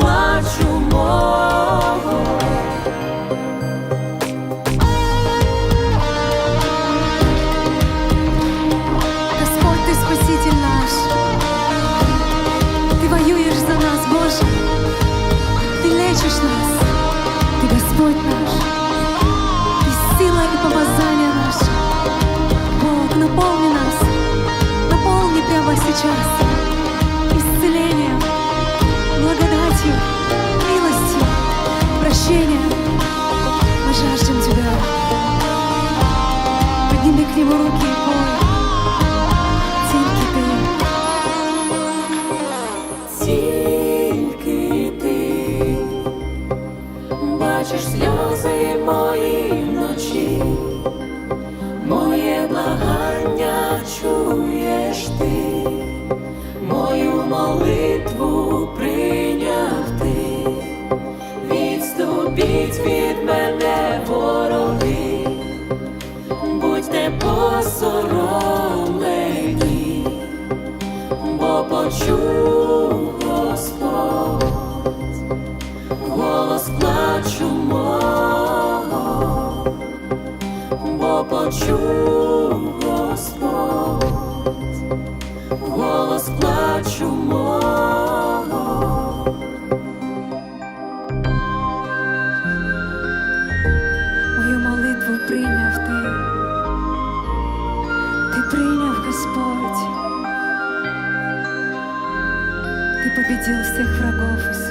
quatro mortos. почув Господь, голос плачу мого, бо почув Господь, голос плачу мого. Мою молитву прийняв ти, ти прийняв Господь. победил всех врагов Иисус.